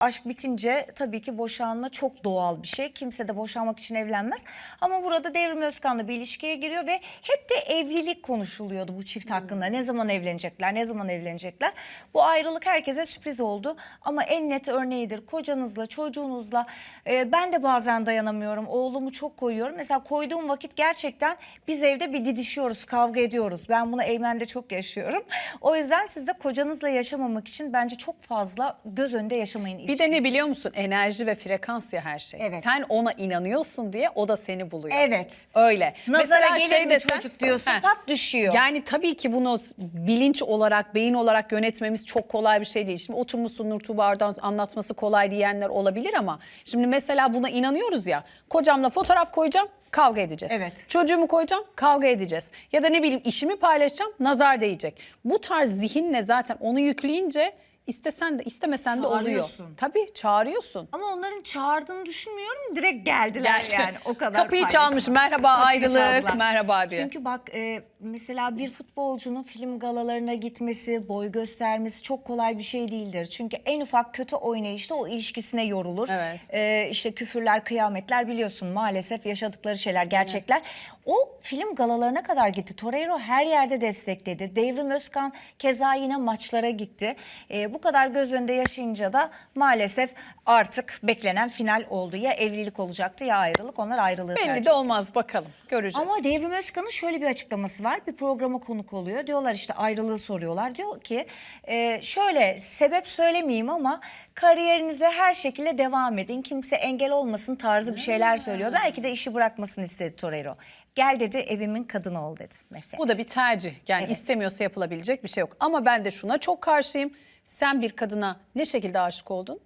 Aşk bitince tabii ki boşanma çok doğal bir şey. Kimse de boşanmak için evlenmez. Ama burada Devrim Özkan'la bir ilişkiye giriyor ve hep de evlilik konuşuluyordu bu çift hakkında. Ne zaman evlenecekler, ne zaman evlenecekler. Bu ayrılık herkese sürpriz oldu. Ama en net örneğidir. Kocanızla, çocuğunuzla. e, ben de bazen dayanamıyorum. Oğlumu çok koyuyorum. Mesela koyduğum vakit gerçekten biz evde bir didişiyoruz, kavga ediyoruz. Ben bunu Eymen'de çok yaşıyorum. O yüzden siz de kocanızla yaşamamak için bence çok fazla göz önünde yaşamayın. Bir de ne biliyor musun? Enerji ve frekans ya her şey. Evet. Sen ona inanıyorsun diye o da seni buluyor. Evet. Öyle. Nazara Mesela gelir şey mi desen- çocuk diyorsun Heh. pat düşüyor. Yani tabii ki bunu bilinç olarak, beyin olarak yönetmemiz çok kolay bir şey değil. Şimdi oturmuşsun Nur Tuğba'dan anlatması kolay diyenler olabilir ama şimdi mesela buna inanıyoruz ya. Kocamla fotoğraf koyacağım, kavga edeceğiz. Evet. Çocuğumu koyacağım, kavga edeceğiz. Ya da ne bileyim işimi paylaşacağım, nazar değecek. Bu tarz zihinle zaten onu yükleyince istesen de istemesen de oluyor. Çağırıyorsun. Tabii çağırıyorsun. Ama onların çağırdığını düşünmüyorum. Direkt geldiler Gel. yani o kadar. Kapıyı paylaşım. çalmış, merhaba Kapıyı ayrılık, çaldılar. merhaba diye. Çünkü bak e, mesela bir futbolcunun film galalarına gitmesi, boy göstermesi çok kolay bir şey değildir. Çünkü en ufak kötü oynayışta o ilişkisine yorulur. Evet. E, işte küfürler, kıyametler biliyorsun maalesef yaşadıkları şeyler, gerçekler. O film galalarına kadar gitti. Torreiro her yerde destekledi. Devrim Özkan keza yine maçlara gitti. E, bu kadar göz önünde yaşayınca da maalesef artık beklenen final oldu. Ya evlilik olacaktı ya ayrılık. Onlar ayrılığı tercih Belli etti. de olmaz bakalım. Göreceğiz. Ama Devrim Özkan'ın şöyle bir açıklaması var. Bir programa konuk oluyor. Diyorlar işte ayrılığı soruyorlar. Diyor ki e, şöyle sebep söylemeyeyim ama kariyerinize her şekilde devam edin. Kimse engel olmasın tarzı bir şeyler söylüyor. Belki de işi bırakmasını istedi Torreiro. Gel dedi evimin kadını ol dedi mesela. Bu da bir tercih. Yani Evet. istemiyorsa yapılabilecek bir şey yok. Ama ben de şuna çok karşıyım. Sen bir kadına ne şekilde aşık oldun?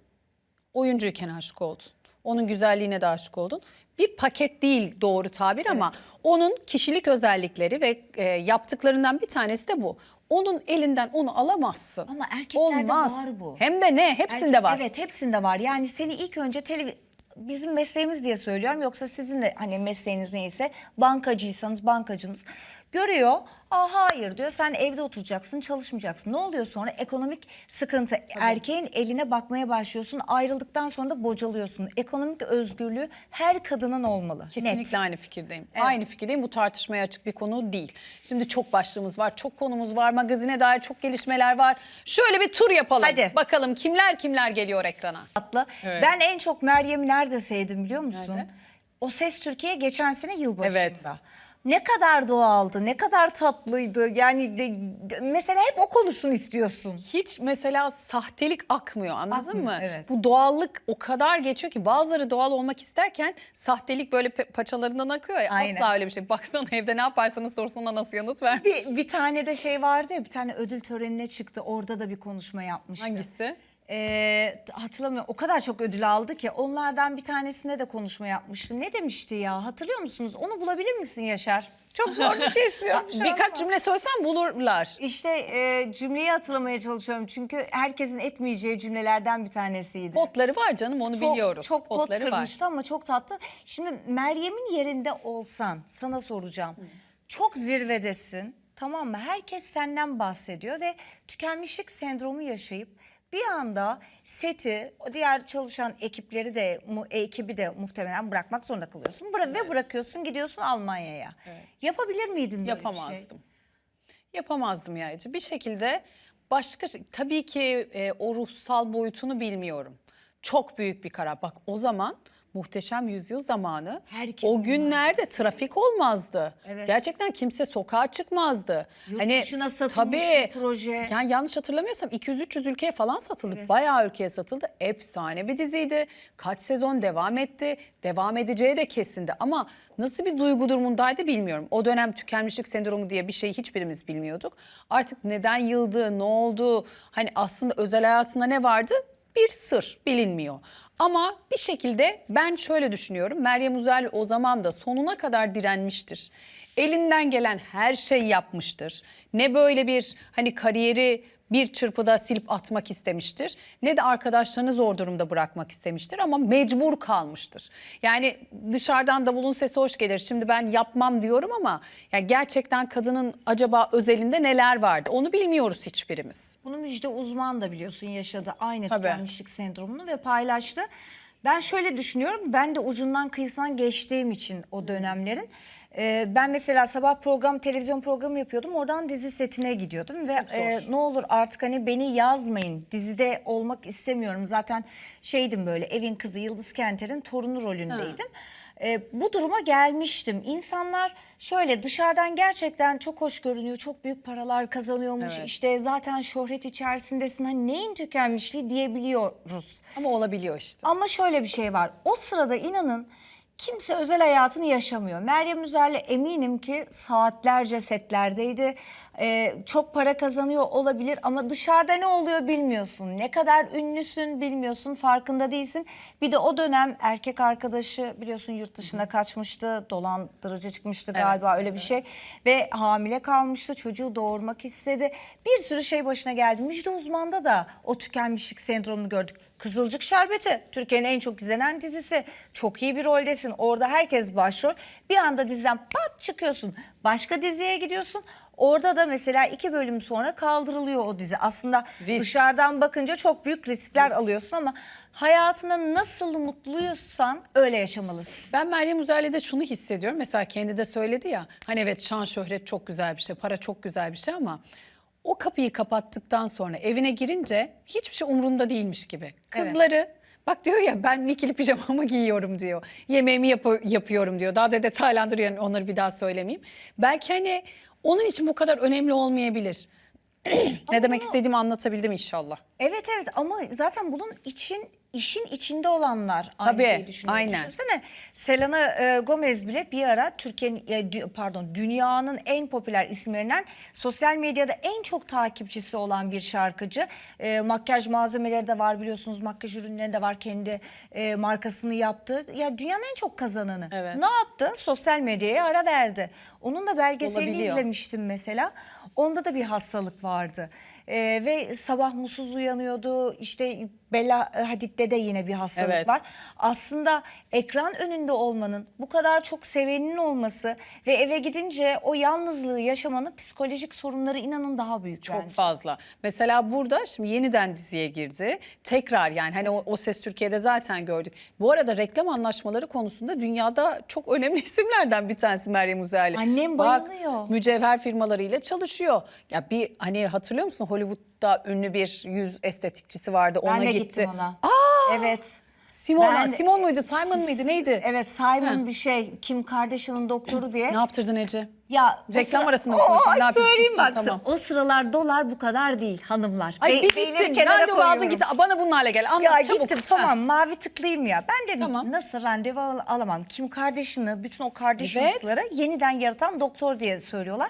Oyuncuyken aşık oldun. Onun güzelliğine de aşık oldun. Bir paket değil doğru tabir ama onun kişilik özellikleri ve e, yaptıklarından bir tanesi de bu. Onun elinden onu alamazsın. Ama erkeklerde Olmaz. var bu. Hem de ne? Hepsinde Erkek- var. Evet hepsinde var. Yani seni ilk önce televi bizim mesleğimiz diye söylüyorum. Yoksa sizin de hani mesleğiniz neyse bankacıysanız bankacınız görüyor. Aa hayır diyor sen evde oturacaksın çalışmayacaksın. Ne oluyor sonra? Ekonomik sıkıntı. Erkeğin eline bakmaya başlıyorsun. Ayrıldıktan sonra da bocalıyorsun. Ekonomik özgürlüğü her kadının olmalı. Kesinlikle Net. aynı fikirdeyim. Aynı fikirdeyim. Bu tartışmaya açık bir konu değil. Şimdi çok başlığımız var, çok konumuz var, magazine dair çok gelişmeler var. Şöyle bir tur yapalım. Hadi. Bakalım kimler kimler geliyor ekrana. tatlı. Evet. Ben en çok Meryem'i nerede sevdim biliyor musun? Nerede? O Ses Türkiye geçen sene yılbaşında. Evet. Ne kadar doğaldı, ne kadar tatlıydı. Yani de- de- mesela hep o konusunu istiyorsun. Hiç mesela sahtelik akmıyor anladın Akmıyor, mı? evet. Bu doğallık o kadar geçiyor ki bazıları doğal olmak isterken sahtelik böyle pe- paçalarından akıyor ya. Aynen. Asla öyle bir şey. Baksana evde ne yaparsanız sorusuna nasıl yanıt ver. Bir, bir tane de şey vardı ya bir tane ödül törenine çıktı. Orada da bir konuşma yapmıştı. Hangisi? Ee, hatırlamıyorum. O kadar çok ödül aldı ki onlardan bir tanesinde de konuşma yapmıştı. Ne demişti ya? Hatırlıyor musunuz? Onu bulabilir misin Yaşar? Çok zor bir şey istiyorum şu Birkaç anda. cümle söylesen bulurlar. İşte e, cümleyi hatırlamaya çalışıyorum çünkü herkesin etmeyeceği cümlelerden bir tanesiydi. Potları var canım onu çok, biliyoruz. Çok pot Potları var. kırmıştı ama çok tatlı. Şimdi Meryem'in yerinde olsan sana soracağım. Çok zirvedesin tamam mı? Herkes senden bahsediyor ve tükenmişlik sendromu yaşayıp bir anda seti, o diğer çalışan ekipleri de, mu- ekibi de muhtemelen bırakmak zorunda kalıyorsun. Bıra- Ve bırakıyorsun gidiyorsun Almanya'ya. Yapabilir miydin böyle bir şey? Yapamazdım. Yapamazdım Yaycı. Bir şekilde başka şey- tabii ki e, o ruhsal boyutunu bilmiyorum. Çok büyük bir karar. Bak o zaman muhteşem yüzyıl zamanı Herkes o günlerde trafik olmazdı. Evet. Gerçekten kimse sokağa çıkmazdı. Hani Yurt dışına satılmış bir proje. Yani yanlış hatırlamıyorsam 200-300 ülkeye falan satıldı. Bayağı ülkeye satıldı. Efsane bir diziydi. Kaç sezon devam etti. Devam edeceği de kesindi. Ama nasıl bir duygu durumundaydı bilmiyorum. O dönem tükenmişlik sendromu diye bir şeyi hiçbirimiz bilmiyorduk. Artık neden yıldı, ne oldu? Hani aslında özel hayatında ne vardı? Bir sır bilinmiyor. Ama bir şekilde ben şöyle düşünüyorum. Meryem Uzel o zaman da sonuna kadar direnmiştir. Elinden gelen her şey yapmıştır. Ne böyle bir hani kariyeri bir çırpıda silip atmak istemiştir. Ne de arkadaşlarını zor durumda bırakmak istemiştir ama mecbur kalmıştır. Yani dışarıdan davulun sesi hoş gelir. Şimdi ben yapmam diyorum ama yani gerçekten kadının acaba özelinde neler vardı? Onu bilmiyoruz hiçbirimiz. Bunu Müjde Uzman da biliyorsun yaşadı aynı Tabii. tükenmişlik sendromunu ve paylaştı. Ben şöyle düşünüyorum ben de ucundan kıyısından geçtiğim için o dönemlerin. E, ben mesela sabah program televizyon programı yapıyordum oradan dizi setine gidiyordum ve e, ne olur artık hani beni yazmayın dizide olmak istemiyorum zaten şeydim böyle evin kızı Yıldız Kenter'in torunu rolündeydim. E, bu duruma gelmiştim. İnsanlar şöyle dışarıdan gerçekten çok hoş görünüyor, çok büyük paralar kazanıyormuş. Evet. İşte zaten şöhret içerisindesin. Hani neyin tükenmişliği diyebiliyoruz. Ama olabiliyor işte. Ama şöyle bir şey var. O sırada inanın kimse özel hayatını yaşamıyor. Meryem Üzer'le eminim ki saatlerce setlerdeydi. Ee, çok para kazanıyor olabilir ama dışarıda ne oluyor bilmiyorsun. Ne kadar ünlüsün bilmiyorsun, farkında değilsin. Bir de o dönem erkek arkadaşı biliyorsun yurt dışına kaçmıştı. Dolandırıcı çıkmıştı galiba öyle bir şey. Ve hamile kalmıştı. Çocuğu doğurmak istedi. Bir sürü şey başına geldi. Müjde Uzman'da da o tükenmişlik sendromunu gördük. Kızılcık Şerbeti Türkiye'nin en çok izlenen dizisi. Çok iyi bir roldesin. Orada herkes başrol. Bir anda diziden pat çıkıyorsun. Başka diziye gidiyorsun. Orada da mesela iki bölüm sonra kaldırılıyor o dizi. Aslında Risk. dışarıdan bakınca çok büyük riskler alıyorsun ama hayatında nasıl mutluysan öyle yaşamalısın. Ben Meryem Üzer'le de şunu hissediyorum. Mesela kendi de söyledi ya. Hani evet şan şöhret çok güzel bir şey, para çok güzel bir şey ama o kapıyı kapattıktan sonra evine girince hiçbir şey umrunda değilmiş gibi. Evet. Bak diyor ya ben mikili pijamamı giyiyorum diyor. Yemeğimi yapı- yapıyorum diyor. Daha da detaylandırıyor yani onları bir daha söylemeyeyim. Belki hani onun için bu kadar önemli olmayabilir. ne demek istediğimi anlatabildim inşallah. Evet evet ama zaten bunun için işin içinde olanlar aynı Tabii, şeyi düşünüyor. aynen. Düşünsene Selena e, Gomez bile bir ara Türkiye'nin e, dü- pardon dünyanın en popüler isimlerinden sosyal medyada en çok takipçisi olan bir şarkıcı. E, makyaj malzemeleri de var biliyorsunuz makyaj ürünleri de var kendi e, markasını yaptı. Ya dünyanın en çok kazananı. Evet. Ne yaptı? Sosyal medyaya ara verdi. Onun da belgeselini Olabiliyor. izlemiştim mesela. Onda da bir hastalık vardı. Ee, ve sabah mutsuz uyanıyordu. İşte Bella Hadid'de de yine bir hastalık Evet. var. Aslında ekran önünde olmanın, bu kadar çok sevenin olması ve eve gidince o yalnızlığı yaşamanın psikolojik sorunları inanın daha büyük Çok bence. fazla. Mesela burada şimdi yeniden diziye girdi. Tekrar yani hani o, o ses Türkiye'de zaten gördük. Bu arada reklam anlaşmaları konusunda dünyada çok önemli isimlerden bir tanesi Meryem Uzerli. Annem Bak, bayılıyor. mücevher firmalarıyla çalışıyor. Ya bir hani hatırlıyor musun Hollywood'da ünlü bir yüz estetikçisi vardı. Ben Ona de gitti. gittim ona. Evet. Simon, Ben- Simon muydu? Simon mıydı? Neydi? Evet Simon Ha. bir şey Kim Kardashian'ın doktoru diye. Ne yaptırdın Ece? Ya Reklam sıra- arasında mı konuşuyorsun? Söyleyeyim bak Tamam. o sıralar dolar bu kadar değil hanımlar. Ay bir kenara Randevu aldın git. Bana bunlarla gel. Anlat Ya çabuk. gittim Ha. tamam mavi tıklayayım ya. Ben dedim Tamam. nasıl randevu al- alamam. Kim Kardashian'ı bütün o Kardashians'ları yeniden yaratan doktor diye söylüyorlar.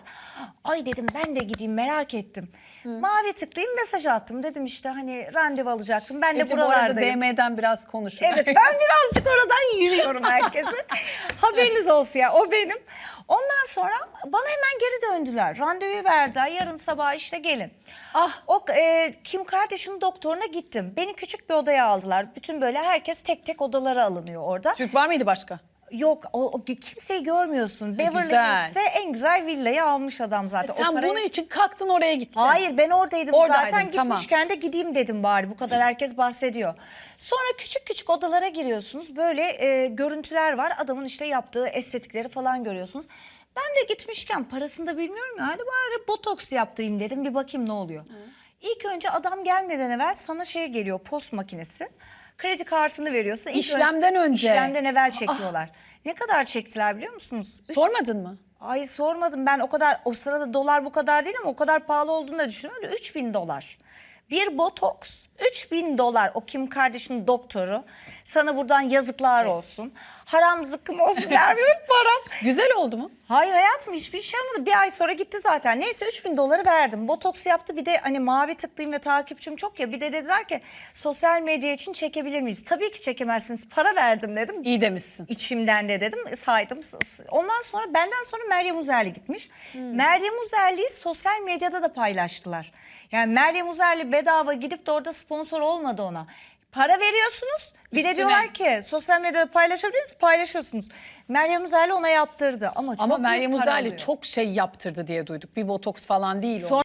Ay dedim ben de gideyim merak ettim. Mavi tıklayayım mesaj attım. Dedim işte hani randevu alacaktım. Ben de Ece bu arada buralardayım. DM'den biraz konuşun. Evet ben birazcık oradan yürüyorum herkese. Haberiniz olsun ya o benim. Ondan sonra bana hemen geri döndüler. Randevu verdiler. Yarın sabah işte gelin. Ah. O e, Kim Kardashian doktoruna gittim. Beni küçük bir odaya aldılar. Bütün böyle herkes tek tek odalara alınıyor orada. Türk var mıydı başka? Yok o, o kimseyi görmüyorsun. Beverly güzel. Hills'te en güzel villayı almış adam zaten. O Sen parayı- bunun için kalktın oraya gittin. Hayır ben oradaydım Oradaydın, zaten tamam. gitmişken de gideyim dedim bari bu kadar herkes bahsediyor. Sonra küçük küçük odalara giriyorsunuz böyle e, görüntüler var adamın işte yaptığı estetikleri falan görüyorsunuz. Ben de gitmişken parasını da bilmiyorum ya hadi bari botoks yaptırayım dedim bir bakayım ne oluyor. İlk önce adam gelmeden evvel sana şey geliyor post makinesi. Kredi kartını veriyorsun. İlk İşlemden önce. İşlemden evvel çekiyorlar. Ne kadar çektiler biliyor musunuz? Üç Sormadın mı? Ay sormadım ben o kadar o sırada dolar bu kadar değil ama o kadar pahalı olduğunu da. Öyle 3000 dolar. Bir botoks 3000 dolar o Kim Kardashian doktoru. Sana buradan yazıklar olsun. Haram zıkkım olsun vermiyorum param. Güzel oldu mu? Hayır hayatım hiçbir işe yaramadı. Bir ay sonra gitti zaten. Neyse 3000 doları verdim. Botoks yaptı bir de hani mavi tıklıyım ve takipçim çok ya. Bir de dediler ki sosyal medya için çekebilir miyiz? Tabii ki çekemezsiniz. Para verdim dedim. İyi demişsin. İçimden de dedim saydım. Ondan sonra benden sonra Meryem Uzerli gitmiş. Meryem Uzerli'yi sosyal medyada da paylaştılar. Yani Meryem Uzerli bedava gidip de orada sponsor olmadı ona. Para veriyorsunuz. Bir Üstüne. de diyorlar ki sosyal medyada paylaşabilir misiniz? Paylaşıyorsunuz. Meryem Uzerli ona yaptırdı ama çok Ama büyük Meryem para Uzerli alıyor. çok şey yaptırdı diye duyduk. Bir botoks falan değil o.